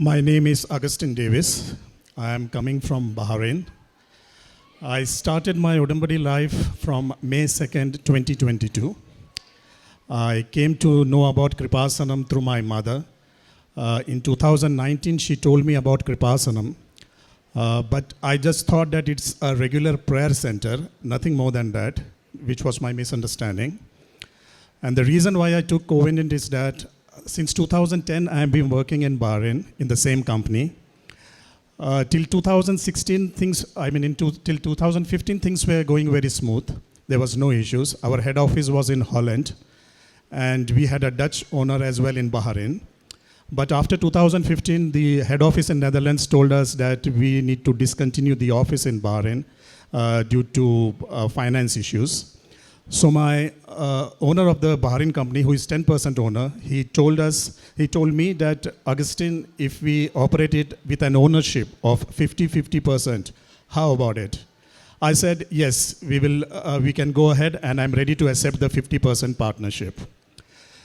My name is Augustine Davis. I am coming from Bahrain. I started my Udambadi life from May 2nd, 2022. I came to know about Kripasanam through my mother. Uh, in 2019, she told me about Kripasanam. Uh, but I just thought that it's a regular prayer center, nothing more than that, which was my misunderstanding. And the reason why I took Covenant is that since 2010, I have been working in Bahrain in the same company. Uh, till 2016, things, I mean, till 2015, things were going very smooth. There was no issues. Our head office was in Holland, and we had a Dutch owner as well in Bahrain. But after 2015, the head office in Netherlands told us that we need to discontinue the office in Bahrain uh, due to uh, finance issues. So my uh, owner of the Bahrain company, who is 10% owner, he told us, he told me that Augustine, if we operate it with an ownership of 50-50%, how about it? I said, yes, we will, uh, we can go ahead and I'm ready to accept the 50% partnership.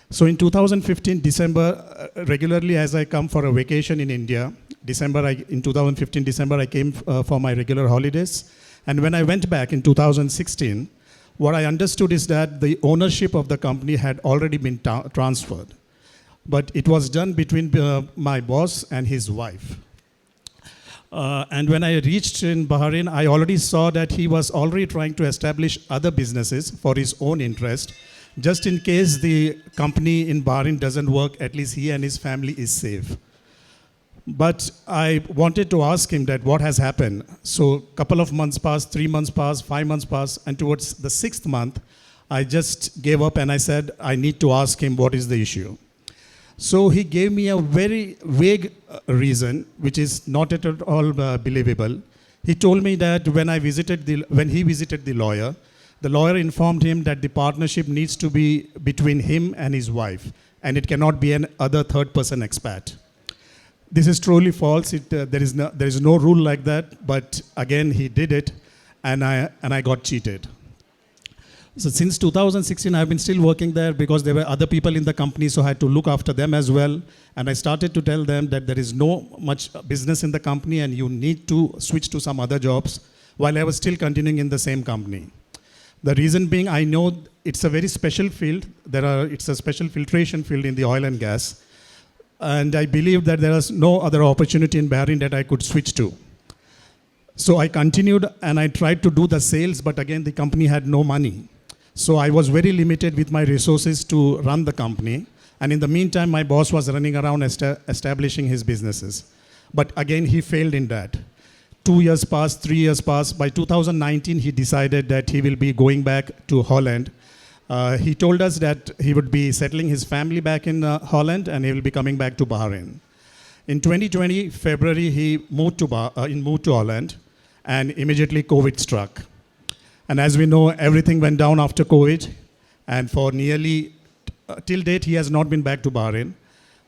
So in 2015, December, uh, regularly as I come for a vacation in India, December, I, in 2015, December, I came uh, for my regular holidays. And when I went back in 2016, what I understood is that the ownership of the company had already been ta- transferred. But it was done between uh, my boss and his wife. Uh, and when I reached in Bahrain, I already saw that he was already trying to establish other businesses for his own interest. Just in case the company in Bahrain doesn't work, at least he and his family is safe. But I wanted to ask him that what has happened. So a couple of months passed, three months passed, five months passed, and towards the sixth month, I just gave up and I said, I need to ask him what is the issue. So he gave me a very vague uh, reason, which is not at all uh, believable. He told me that when I visited the, when he visited the lawyer, the lawyer informed him that the partnership needs to be between him and his wife, and it cannot be an other third person expat. This is truly false. It, uh, there, is no, there is no rule like that, but again, he did it, and I, and I got cheated. So since 2016, I've been still working there because there were other people in the company, so I had to look after them as well. And I started to tell them that there is no much business in the company, and you need to switch to some other jobs. While I was still continuing in the same company. The reason being, I know it's a very special field. There are, it's a special filtration field in the oil and gas. And I believe that there was no other opportunity in Bahrain that I could switch to. So I continued and I tried to do the sales, but again, the company had no money. So I was very limited with my resources to run the company. And in the meantime, my boss was running around esta- establishing his businesses. But again, he failed in that. Two years passed, three years passed. By 2019, he decided that he will be going back to Holland. Uh, he told us that he would be settling his family back in uh, Holland and he will be coming back to Bahrain. In 2020, February, he moved to, bah- uh, moved to Holland and immediately COVID struck. And as we know, everything went down after COVID. And for nearly, uh, till date, he has not been back to Bahrain.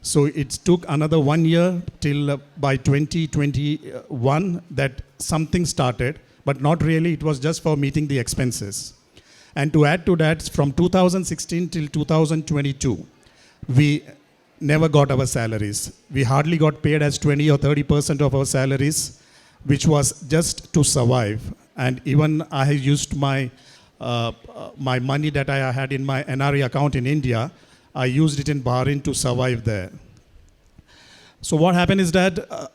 So it took another one year till uh, by 2021 that something started, but not really. It was just for meeting the expenses. And to add to that, from 2016 till 2022, we never got our salaries. We hardly got paid as 20 or 30 percent of our salaries, which was just to survive. And even I used my uh, my money that I had in my NRE account in India, I used it in Bahrain to survive there. So what happened is that uh,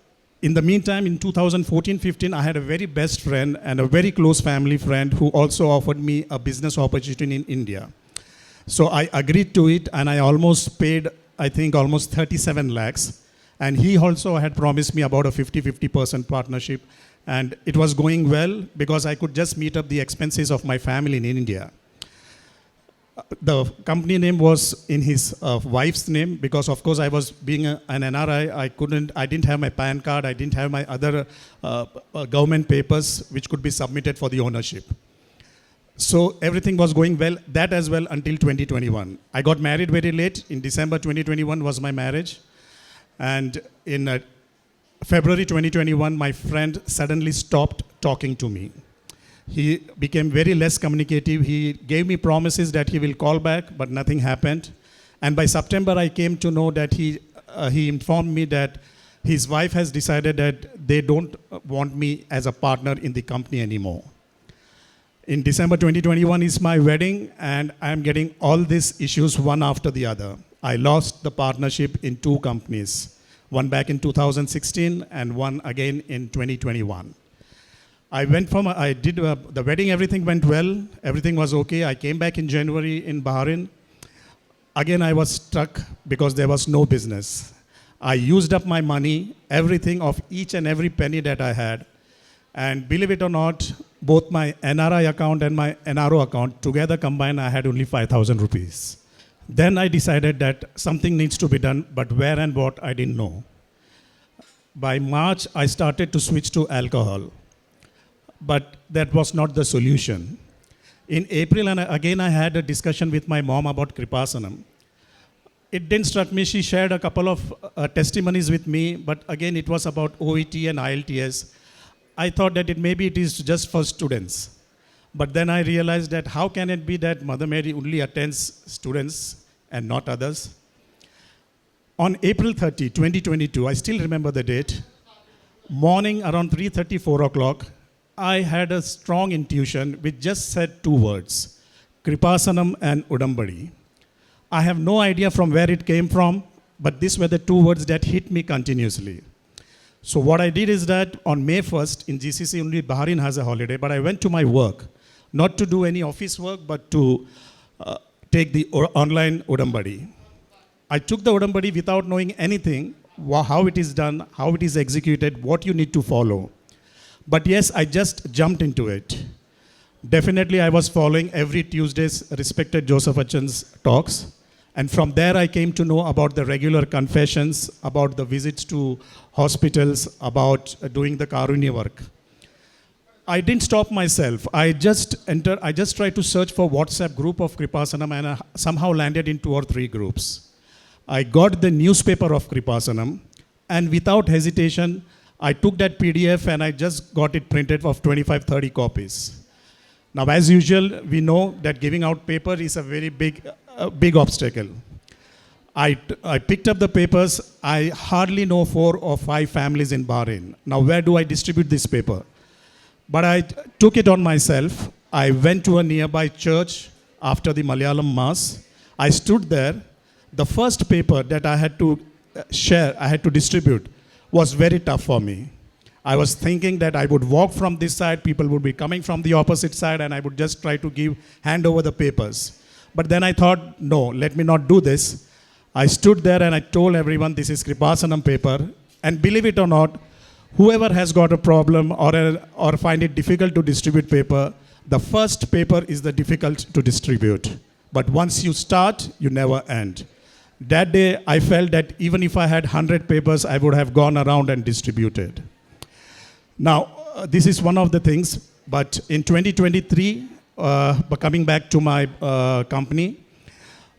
in the meantime, in 2014-15, I had a very best friend and a very close family friend who also offered me a business opportunity in India. So I agreed to it, and I almost paid, I think, almost 37 lakhs. And he also had promised me about a 50-50% partnership. And it was going well because I could just meet up the expenses of my family in India the company name was in his uh, wife's name because of course i was being a, an nri i couldn't i didn't have my pan card i didn't have my other uh, uh, government papers which could be submitted for the ownership. So everything was going well that as well until 2021 i got married very late. In december 2021 was my marriage. And in uh, february 2021 my friend suddenly stopped talking to me he became very less communicative. He gave me promises that he will call back, but nothing happened. And by September, I came to know that he, uh, he informed me that his wife has decided that they don't want me as a partner in the company anymore. In December 2021 is my wedding, and I am getting all these issues one after the other. I lost the partnership in two companies, one back in 2016 and one again in 2021. I went from, I did uh, the wedding, everything went well, everything was okay. I came back in January in Bahrain. Again, I was stuck because there was no business. I used up my money, everything of each and every penny that I had. And believe it or not, both my NRI account and my NRO account together combined, I had only 5,000 rupees. Then I decided that something needs to be done, but where and what I didn't know. By March, I started to switch to alcohol, but that was not the solution. In April, and again, I had a discussion with my mom about Kripasanam. It didn't struck me. She shared a couple of uh, testimonies with me, but again, it was about OET and ILTS. I thought that it maybe it is just for students. But then I realized that how can it be that Mother Mary only attends students and not others? On April 30, 2022, I still remember the date, morning around 3.30, 4 o'clock, I had a strong intuition which just said two words, Kripasanam and Udambadi. I have no idea from where it came from, but these were the two words that hit me continuously. So what I did is that on May 1st in GCC only Bahrain has a holiday, but I went to my work, not to do any office work, but to uh, take the online Udambadi. I took the Udambadi without knowing anything, how it is done, how it is executed, what you need to follow. But yes, I just jumped into it. Definitely, I was following every Tuesday's respected Joseph Hutchins talks. And from there, I came to know about the regular confessions, about the visits to hospitals, about uh, doing the Karunya work. I didn't stop myself. I just entered, I just tried to search for WhatsApp group of Kripasanam and I somehow landed in two or three groups. I got the newspaper of Kripasanam and without hesitation, I took that PDF and I just got it printed of 25, 30 copies. Now, as usual, we know that giving out paper is a very big, big obstacle. I, I picked up the papers. I hardly know four or five families in Bahrain. Now, where do I distribute this paper? But I took it on myself. I went to a nearby church after the Malayalam Mass. I stood there. The first paper that I had to uh, share, I had to distribute, was very tough for me. I was thinking that I would walk from this side, people would be coming from the opposite side, and I would just try to give hand over the papers. But then I thought, no, let me not do this. I stood there and I told everyone this is Kripasanam paper. And believe it or not, whoever has got a problem or, a, or find it difficult to distribute paper, the first paper is the difficult to distribute. But once you start, you never end. That day, I felt that even if I had 100 papers, I would have gone around and distributed. Now, uh, this is one of the things, but in 2023, uh, but coming back to my uh, company,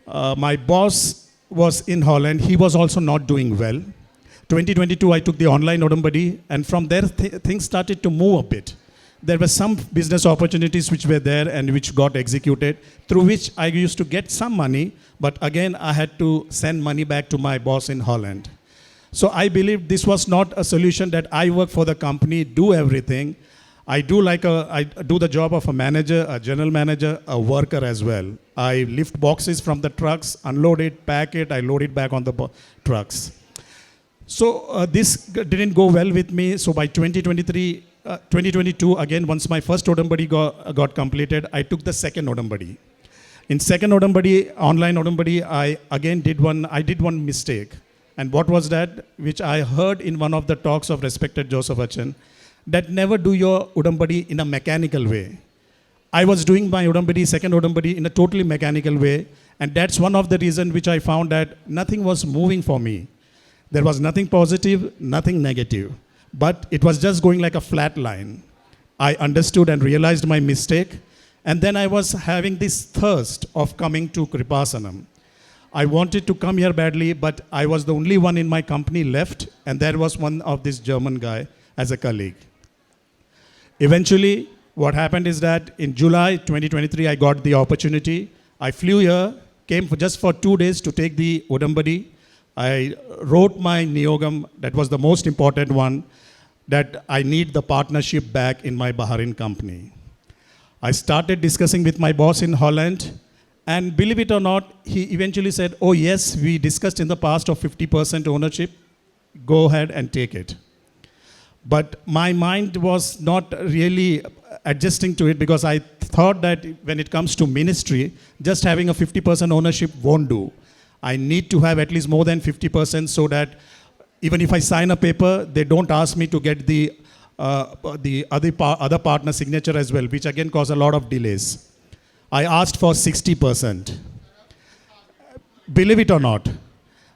uh, my boss was in Holland. He was also not doing well. 2022, I took the online Odambadi, and from there, th- things started to move a bit. There were some business opportunities which were there and which got executed, through which I used to get some money, but again, I had to send money back to my boss in Holland. So I believe this was not a solution that I work for the company, do everything. I do like a, I do the job of a manager, a general manager, a worker as well. I lift boxes from the trucks, unload it, pack it, I load it back on the trucks. So uh, this didn't go well with me. So by 2023, uh, 2022, again, once my first Odambadi got, got completed, I took the second Odambadi. In second Odambadi, online Odambadi, I again did one, I did one mistake. And what was that? Which I heard in one of the talks of respected Joseph Achan, that never do your Udambadi in a mechanical way. I was doing my Udambadi, second Udambadi, in a totally mechanical way. And that's one of the reasons which I found that nothing was moving for me. There was nothing positive, nothing negative. But it was just going like a flat line. I understood and realized my mistake. And then I was having this thirst of coming to Kripasanam. I wanted to come here badly, but I was the only one in my company left, and there was one of this German guy as a colleague. Eventually, what happened is that in July 2023, I got the opportunity. I flew here, came for just for two days to take the Odambadi. I wrote my Niyogam, that was the most important one, that I need the partnership back in my Bahrain company. I started discussing with my boss in Holland, and believe it or not, he eventually said, Oh, yes, we discussed in the past of 50% ownership. Go ahead and take it. But my mind was not really adjusting to it because I thought that when it comes to ministry, just having a 50% ownership won't do. I need to have at least more than 50% so that even if I sign a paper, they don't ask me to get the, uh, the other, par- other partner signature as well, which again cause a lot of delays. I asked for 60%. Believe it or not,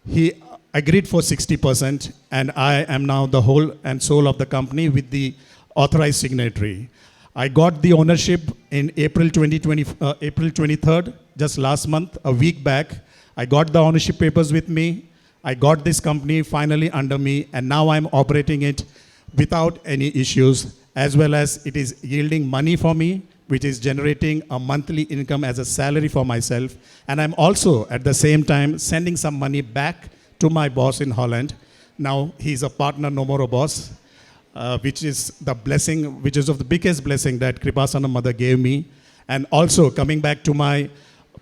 he agreed for 60%, and I am now the whole and soul of the company with the authorized signatory. I got the ownership in April 2020, uh, April 23rd, just last month, a week back. I got the ownership papers with me. I got this company finally under me, and now I'm operating it without any issues, as well as it is yielding money for me, which is generating a monthly income as a salary for myself. And I'm also, at the same time, sending some money back to my boss in Holland. Now he's a partner, no more a boss, uh, which is the blessing, which is of the biggest blessing that Kripasana Mother gave me. And also coming back to my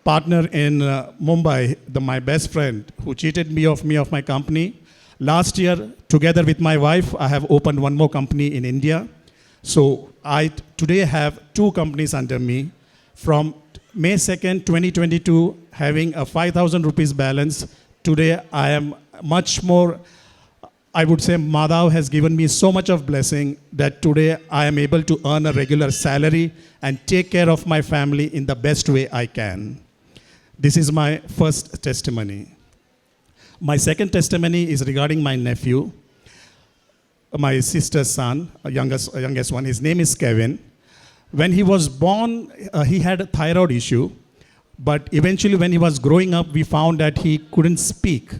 partner in uh, Mumbai, the, my best friend who cheated me of me of my company. Last year, together with my wife, I have opened one more company in India. So I today have two companies under me. From May 2nd, 2022, having a 5,000 rupees balance, today I am much more I would say Madhav has given me so much of blessing that today I am able to earn a regular salary and take care of my family in the best way I can. This is my first testimony. My second testimony is regarding my nephew, my sister's son, youngest, youngest one. His name is Kevin. When he was born, uh, he had a thyroid issue, but eventually, when he was growing up, we found that he couldn't speak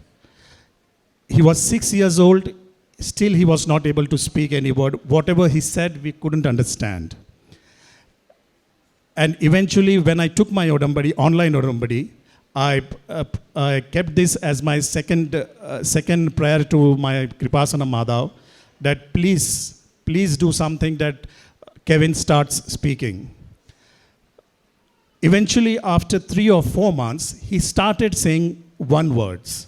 he was six years old, still he was not able to speak any word. Whatever he said, we couldn't understand. And eventually, when I took my Odambadi, online Odambadi, I, uh, I kept this as my second, uh, second prayer to my Kripasana Madhav that please, please do something that Kevin starts speaking. Eventually, after three or four months, he started saying one words.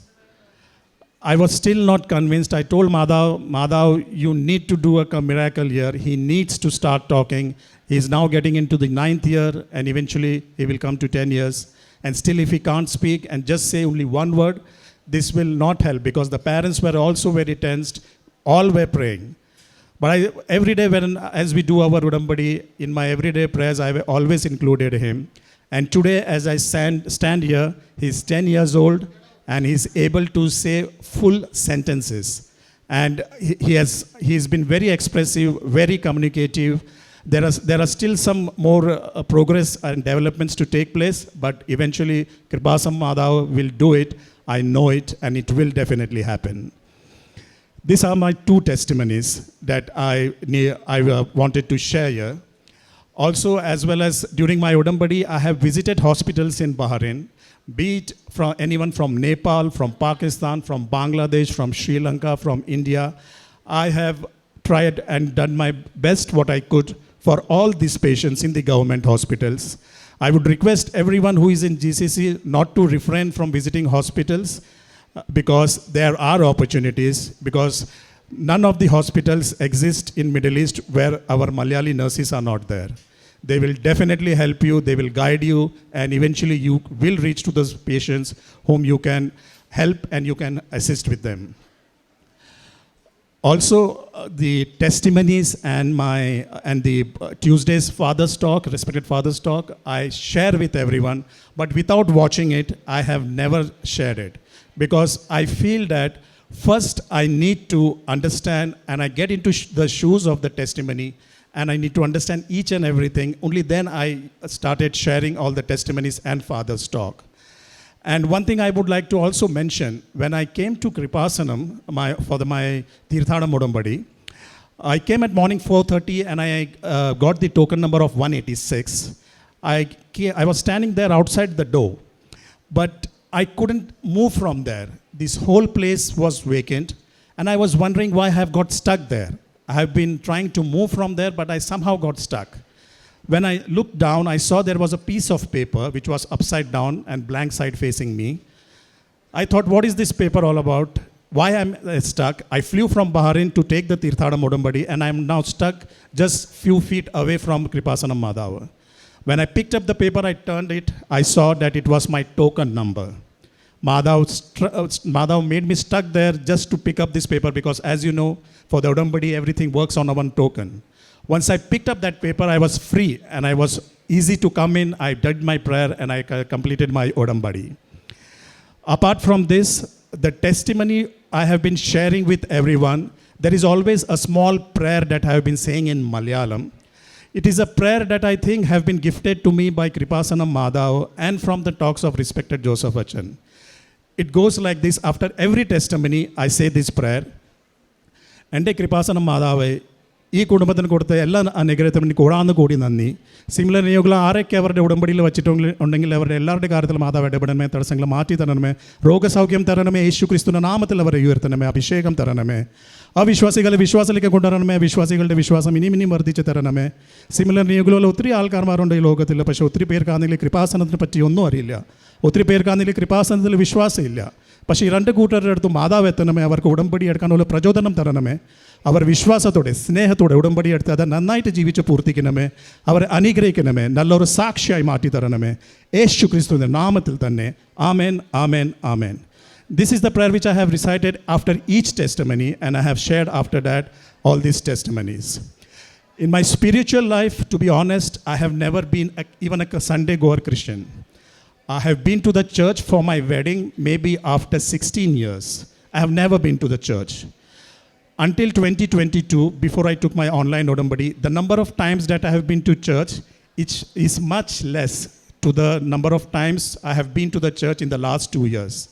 I was still not convinced. I told Madhav, Madhav, you need to do a miracle here. He needs to start talking. He's now getting into the ninth year, and eventually he will come to 10 years. And still, if he can't speak and just say only one word, this will not help because the parents were also very tensed. All were praying. But I, every day, when as we do our Udambadi, in my everyday prayers, I always included him. And today, as I stand, stand here, he's 10 years old and he's able to say full sentences. And he, has he's been very expressive, very communicative. There are, there are still some more uh, progress and developments to take place, but eventually Kripasam Madhav will do it. I know it, and it will definitely happen. These are my two testimonies that I, I uh, wanted to share here. Also, as well as during my Udambadi, I have visited hospitals in Bahrain, be it from anyone from Nepal, from Pakistan, from Bangladesh, from Sri Lanka, from India. I have tried and done my best what I could for all these patients in the government hospitals. I would request everyone who is in GCC not to refrain from visiting hospitals uh, because there are opportunities because none of the hospitals exist in middle east where our malayali nurses are not there they will definitely help you they will guide you and eventually you will reach to those patients whom you can help and you can assist with them. Also uh, the testimonies and my and the uh, tuesday's father's talk respected father's talk i share with everyone but without watching it i have never shared it. Because i feel that first i need to understand and i get into sh- the shoes of the testimony and i need to understand each and everything only then i started sharing all the testimonies and father's talk and one thing I would like to also mention, when I came to Kripasanam my, for the, my Tirthana Modambadi, I came at morning 4.30 and I uh, got the token number of 186. I, came, I was standing there outside the door, but I couldn't move from there this whole place was vacant, and I was wondering why I have got stuck there. I have been trying to move from there, but I somehow got stuck. When I looked down, I saw there was a piece of paper which was upside down and blank side facing me. I thought, what is this paper all about? Why am I uh, stuck? I flew from Bahrain to take the Tirthada Modambadi, and I am now stuck just few feet away from Kripasanam Madhava. When I picked up the paper, I turned it. I saw that it was my token number. Madhav, uh, Madhav made me stuck there just to pick up this paper because, as you know, for the Udambadi, everything works on one token. Once I picked up that paper, I was free and I was easy to come in. I did my prayer and I completed my Udambadi. Apart from this, the testimony I have been sharing with everyone, there is always a small prayer that I have been saying in Malayalam. It is a prayer that I think have been gifted to me by Kripasanam Madhav and from the talks of respected Joseph Achan. It goes like this. After every testimony, I say this prayer എന്റെ കൃപാസനം മാതാവ് ഈ കുടുംബത്തിന് കൊടുത്ത എല്ലാ അനുഗ്രഹത്തിനും കൂടാന്ന് കൂടി നന്ദി. Similar നിയോഗങ്ങൾ ആരൊക്കെ അവരുടെ ഉടമ്പടിയിൽ വെച്ചിട്ടുണ്ടെങ്കിൽ ഉണ്ടെങ്കിൽ അവരുടെ എല്ലാവരുടെ കാര്യത്തിൽ മാതാവ് ഇടപെടണമേ തടസ്സങ്ങൾ മാറ്റി തരണമേ. രോഗസൗഖ്യം തരണമേ യേശു ക്രിസ്തുവിന്റെ നാമത്തിൽ അവരെ ഉയർത്തണമേ അഭിഷേകം തരണമേ. അവിശ്വാസികളെ വിശ്വാസത്തിലേക്ക് കൊണ്ടുവരണമേ വിശ്വാസികളുടെ വിശ്വാസം ഇനിയും ഇനിയും വർദ്ധിച്ച് തരണമേ. സിമിലർ നിയോഗങ്ങളിൽ ഒത്തിരി ആൾക്കാർമാരുണ്ട് ഈ ലോകത്തിൽ പക്ഷേ ഒത്തിരി പേർക്കാണെങ്കിൽ കൃപാസനത്തിനെ പറ്റി ഒന്നും അറിയില്ല. ഒത്തിരി പേർക്ക് അതിൽ കൃപാസനത്തിൽ വിശ്വാസമില്ല. പക്ഷേ ഈ രണ്ട് കൂട്ടരുടെ അടുത്ത് മാതാവ് എത്തണമേ അവർക്ക് ഉടമ്പടി എടുക്കാനുള്ള പ്രചോദനം തരണമേ. അവർ വിശ്വാസത്തോടെ സ്നേഹത്തോടെ ഉടമ്പടി എടുത്ത് അത് നന്നായിട്ട് ജീവിച്ച് പൂർത്തിക്കണമേ. അവരെ അനുഗ്രഹിക്കണമേ നല്ലൊരു സാക്ഷിയായി മാറ്റി തരണമേ. യേശു ക്രിസ്തുവിന്റെ നാമത്തിൽ തന്നെ. ആമേൻ ആമേൻ ആമേൻ. This is the prayer which I have recited after each testimony, and I have shared after that all these testimonies. In my spiritual life, to be honest, I have never been a, even a Sunday goer Christian. I have been to the church for my wedding maybe after 16 years. I have never been to the church. Until 2022, before I took my online Odambadi, the number of times that I have been to church is much less to the number of times I have been to the church in the last two years.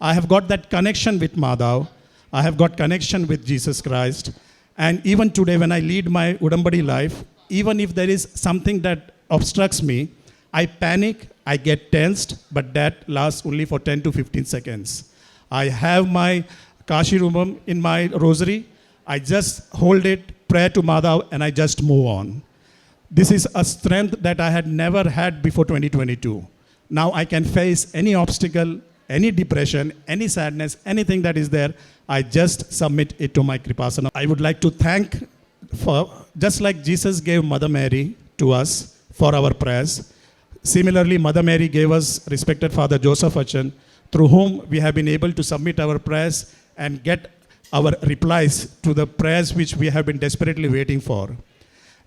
I have got that connection with Madhav. I have got connection with Jesus Christ. And even today, when I lead my Udambadi life, even if there is something that obstructs me, I panic, I get tensed, but that lasts only for 10 to 15 seconds. I have my Kashi Rumam in my rosary. I just hold it, pray to Madhav, and I just move on. This is a strength that I had never had before 2022. Now I can face any obstacle, any depression, any sadness, anything that is there. I just submit it to my Kripasana. I would like to thank for just like Jesus gave Mother Mary to us for our prayers. Similarly, Mother Mary gave us respected Father Joseph Achan, through whom we have been able to submit our prayers and get our replies to the prayers which we have been desperately waiting for.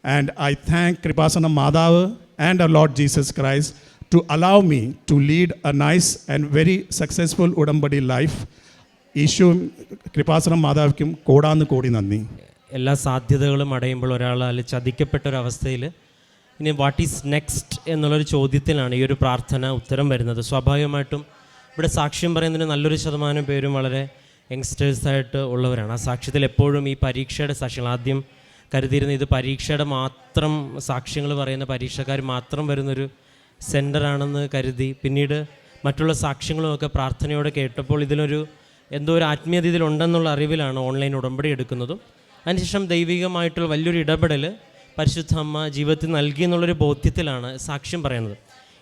And I thank Kripasana Madhava and our Lord Jesus Christ to allow me to lead a nice and very successful Udambadi life. ഈശോയും കൃപാസനം മാതാവിക്കും കോടാന്ന് കോടി നന്ദി എല്ലാ സാധ്യതകളും അടയുമ്പോൾ ഒരാൾ ചതിക്കപ്പെട്ട ഒരവസ്ഥയിൽ ഇനി what is next എന്നുള്ളൊരു ചോദ്യത്തിലാണ് ഈ ഒരു പ്രാർത്ഥന ഉത്തരം വരുന്നത്. സ്വാഭാവികമായിട്ടും ഇവിടെ സാക്ഷ്യം പറയുന്നതിന് നല്ലൊരു ശതമാനം പേരും വളരെ യങ്സ്റ്റേഴ്സായിട്ട് ഉള്ളവരാണ്. ആ സാക്ഷ്യത്തിൽ എപ്പോഴും ഈ പരീക്ഷയുടെ സാക്ഷ്യങ്ങൾ ആദ്യം കരുതിയിരുന്ന ഇത് പരീക്ഷയുടെ മാത്രം സാക്ഷ്യങ്ങൾ പറയുന്ന പരീക്ഷക്കാർ മാത്രം വരുന്നൊരു സെന്ററാണെന്ന് കരുതി. പിന്നീട് മറ്റുള്ള സാക്ഷ്യങ്ങളുമൊക്കെ പ്രാർത്ഥനയോടെ കേട്ടപ്പോൾ ഇതിനൊരു എന്തോ ഒരു ആത്മീയത ഇതിലുണ്ടെന്നുള്ള അറിവിലാണ് ഓൺലൈൻ ഉടമ്പടി എടുക്കുന്നതും. അതിനുശേഷം ദൈവികമായിട്ടുള്ള വലിയൊരു ഇടപെടൽ പരിശുദ്ധ അമ്മ ജീവിതത്തിൽ നൽകി എന്നുള്ളൊരു ബോധ്യത്തിലാണ് സാക്ഷ്യം പറയുന്നത്.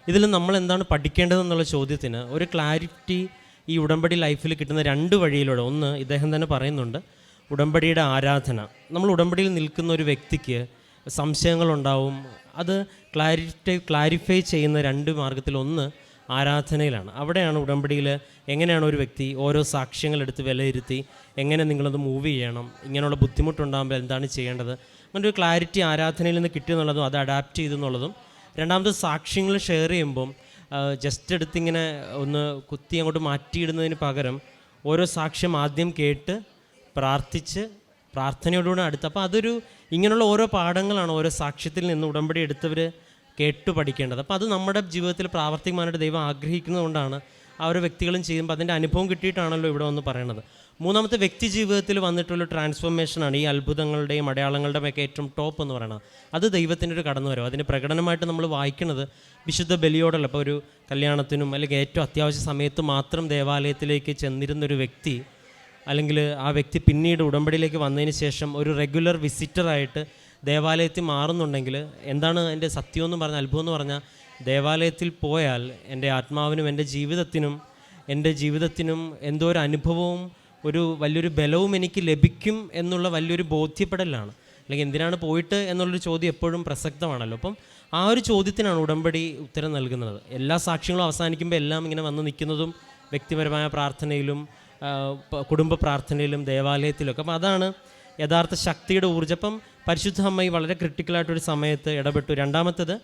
ഇതിൽ നമ്മൾ എന്താണ് പഠിക്കേണ്ടതെന്നുള്ള ചോദ്യത്തിന് ഒരു ക്ലാരിറ്റി ഈ ഉടമ്പടി ലൈഫിൽ കിട്ടുന്ന രണ്ട് വഴിയിലൂടെ ഒന്ന് ഇദ്ദേഹം തന്നെ പറയുന്നുണ്ട്. ഉടമ്പടിയുടെ ആരാധന. നമ്മൾ ഉടമ്പടിയിൽ നിൽക്കുന്ന ഒരു വ്യക്തിക്ക് സംശയങ്ങളുണ്ടാവും. അത് ക്ലാരിറ്റി ക്ലാരിഫൈ ചെയ്യുന്ന രണ്ട് മാർഗത്തിൽ ഒന്ന് ആരാധനയിലാണ്. അവിടെയാണ് ഉടമ്പടിയിൽ എങ്ങനെയാണ് ഒരു വ്യക്തി ഓരോ സാക്ഷ്യങ്ങളെടുത്ത് വിലയിരുത്തി എങ്ങനെ നിങ്ങളത് മൂവ് ചെയ്യണം ഇങ്ങനെയുള്ള ബുദ്ധിമുട്ടുണ്ടാകുമ്പോൾ എന്താണ് ചെയ്യേണ്ടത് അങ്ങനെ ഒരു ക്ലാരിറ്റി ആരാധനയിൽ നിന്ന് കിട്ടിയെന്നുള്ളതും അത് അഡാപ്റ്റ് ചെയ്തെന്നുള്ളതും രണ്ടാമത് സാക്ഷ്യങ്ങൾ ഷെയർ ചെയ്യുമ്പം ജസ്റ്റ് എടുത്തിങ്ങനെ ഒന്ന് കുത്തി അങ്ങോട്ട് മാറ്റിയിടുന്നതിന് പകരം ഓരോ സാക്ഷ്യം ആദ്യം കേട്ട് പ്രാർത്ഥിച്ച് പ്രാർത്ഥനയോടുകൂടെ അടുത്ത്. അപ്പോൾ അതൊരു ഇങ്ങനെയുള്ള ഓരോ പാഠങ്ങളാണ് ഓരോ സാക്ഷ്യത്തിൽ നിന്ന് ഉടമ്പടി എടുത്തവർ കേട്ടു പഠിക്കേണ്ടത്. അപ്പോൾ അത് നമ്മുടെ ജീവിതത്തിൽ പ്രാവർത്തികമായിട്ട് ദൈവം ആഗ്രഹിക്കുന്നതുകൊണ്ടാണ് ആ ഓരോ വ്യക്തികളും ചെയ്യുമ്പോൾ അതിന്റെ അനുഭവം കിട്ടിയിട്ടാണല്ലോ ഇവിടെ ഒന്ന് പറയണത്. മൂന്നാമത്തെ വ്യക്തി ജീവിതത്തിൽ വന്നിട്ടുള്ള ട്രാൻസ്ഫോർമേഷനാണ് ഈ അത്ഭുതങ്ങളുടെയും അടയാളങ്ങളുടെയും ഒക്കെ ഏറ്റവും ടോപ്പ് എന്ന് പറയുന്നത്. അത് ദൈവത്തിന്റെ ഒരു കടന്നു വരും അതിന് പ്രകടനമായിട്ട് നമ്മൾ വായിക്കുന്നത് വിശുദ്ധ ബലിയോടല്ല ഇപ്പോൾ ഒരു കല്യാണത്തിനും അല്ലെങ്കിൽ ഏറ്റവും അത്യാവശ്യ സമയത്ത് മാത്രം ദേവാലയത്തിലേക്ക് ചെന്നിരുന്നൊരു വ്യക്തി അല്ലെങ്കിൽ ആ വ്യക്തി പിന്നീട് ഉടമ്പടിയിലേക്ക് വന്നതിന് ശേഷം ഒരു റെഗുലർ വിസിറ്ററായിട്ട് ദേവാലയത്തിൽ മാറുന്നുണ്ടെങ്കിൽ എന്താണ് എന്റെ സത്യം എന്ന് പറഞ്ഞ അത്ഭുതം എന്ന് പറഞ്ഞാൽ ദേവാലയത്തിൽ പോയാൽ എന്റെ ആത്മാവിനും എന്റെ ജീവിതത്തിനും എന്റെ ജീവിതത്തിനും എന്തോ ഒരു അനുഭവവും ഒരു വലിയൊരു ബലവും എനിക്ക് ലഭിക്കും എന്നുള്ള വലിയൊരു ബോധ്യപ്പെടലാണ്. അല്ലെങ്കിൽ എന്തിനാണ് പോയിട്ട് എന്നുള്ളൊരു ചോദ്യം എപ്പോഴും പ്രസക്തമാണല്ലോ. അപ്പം ആ ഒരു ചോദ്യത്തിനാണ് ഉടമ്പടി ഉത്തരം നൽകുന്നത്. എല്ലാ സാക്ഷ്യങ്ങളും അവസാനിക്കുമ്പോൾ എല്ലാം ഇങ്ങനെ വന്ന് നിൽക്കുന്നതും വ്യക്തിപരമായ പ്രാർത്ഥനയിലും കുടുംബ പ്രാർത്ഥനയിലും ദേവാലയത്തിലൊക്കെ. അപ്പം അതാണ് യഥാർത്ഥ ശക്തിയുടെ ഊർജം. അപ്പം പരിശുദ്ധ അമ്മ ഈ വളരെ ക്രിട്ടിക്കലായിട്ടൊരു സമയത്ത് ഇടപെട്ടു. രണ്ടാമത്തത്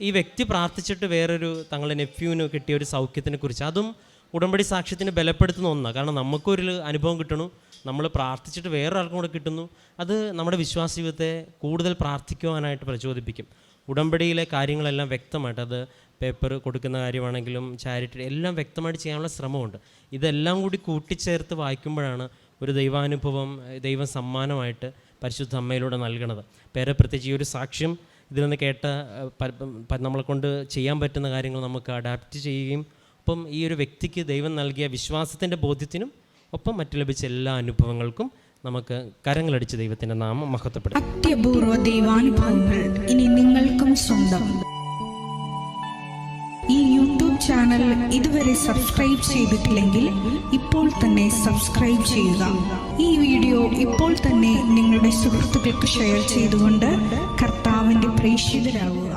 ഈ വ്യക്തി പ്രാർത്ഥിച്ചിട്ട് വേറൊരു തങ്ങളുടെ നെഫ്യൂവിന് കിട്ടിയ ഒരു സൗഖ്യത്തിനെ കുറിച്ച് അതും ഉടമ്പടി സാക്ഷ്യത്തിന് ബലപ്പെടുത്തുന്ന ഒന്നാണ് കാരണം നമുക്കൊരു അനുഭവം കിട്ടണു. നമ്മൾ പ്രാർത്ഥിച്ചിട്ട് വേറൊരാൾക്കും കൂടെ കിട്ടുന്നു. അത് നമ്മുടെ വിശ്വാസ ജീവിതത്തെ കൂടുതൽ പ്രാർത്ഥിക്കുവാനായിട്ട് പ്രചോദിപ്പിക്കും ഉടമ്പടിയിലെ കാര്യങ്ങളെല്ലാം വ്യക്തമായിട്ട് അത് പേപ്പർ കൊടുക്കുന്ന കാര്യമാണെങ്കിലും ചാരിറ്റി എല്ലാം വ്യക്തമായിട്ട് ചെയ്യാനുള്ള ശ്രമമുണ്ട്. ഇതെല്ലാം കൂടി കൂട്ടിച്ചേർത്ത് വായിക്കുമ്പോഴാണ് ഒരു ദൈവാനുഭവം ദൈവ സമ്മാനമായിട്ട് പരിശുദ്ധ അമ്മയിലൂടെ നൽകണത്. പേരെ പ്രത്യേകിച്ച് ഈ ഒരു സാക്ഷ്യം ഇതിൽ നിന്ന് കേട്ട നമ്മളെ കൊണ്ട് ചെയ്യാൻ പറ്റുന്ന കാര്യങ്ങൾ നമുക്ക് അഡാപ്റ്റ് ചെയ്യുകയും ഒപ്പം ഈ ഒരു വ്യക്തിക്ക് ദൈവം നൽകിയ വിശ്വാസത്തിന്റെ ബോധ്യത്തിനും ഒപ്പം മറ്റു ലഭിച്ച എല്ലാ അനുഭവങ്ങൾക്കും നമുക്ക് കരങ്ങളടിച്ച് ദൈവത്തിന്റെ നാമം മഹത്വപ്പെടും ഇനി നിങ്ങൾക്കും ഈ യൂട്യൂബ് ചാനൽ ഇതുവരെ സബ്സ്ക്രൈബ് ചെയ്തിട്ടില്ലെങ്കിൽ ഇപ്പോൾ തന്നെ സബ്സ്ക്രൈബ് ചെയ്യുക. ഈ വീഡിയോ ഇപ്പോൾ തന്നെ നിങ്ങളുടെ സുഹൃത്തുക്കൾക്ക് ഷെയർ ചെയ്തുകൊണ്ട് കർത്താവിന്റെ പ്രേക്ഷിതരാകുക